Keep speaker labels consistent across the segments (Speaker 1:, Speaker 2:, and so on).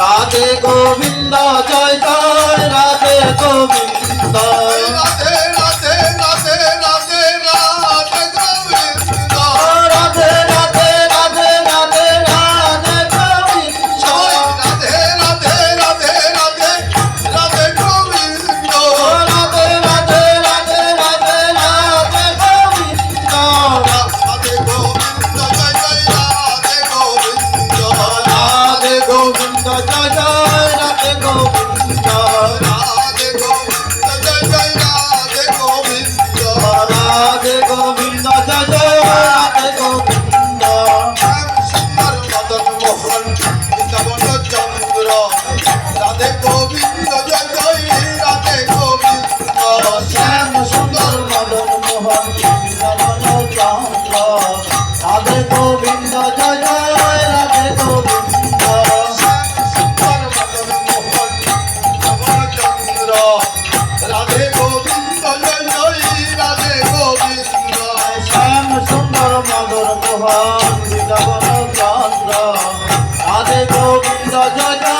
Speaker 1: Radhe Govinda
Speaker 2: Joy Govinda Govinda Joy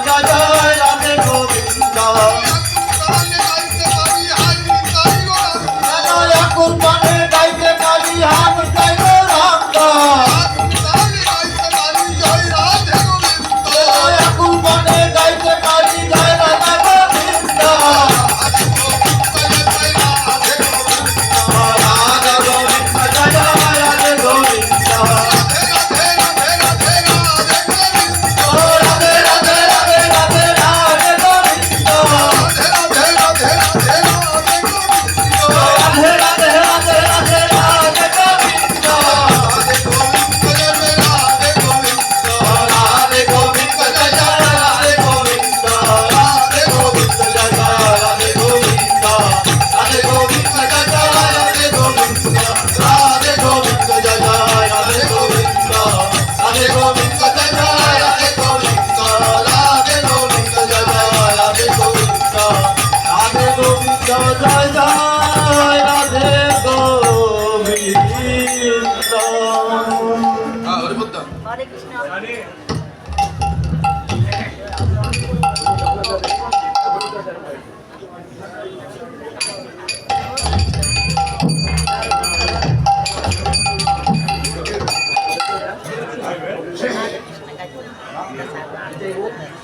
Speaker 1: Raja Joy Radhe Govinda.
Speaker 3: Facebook.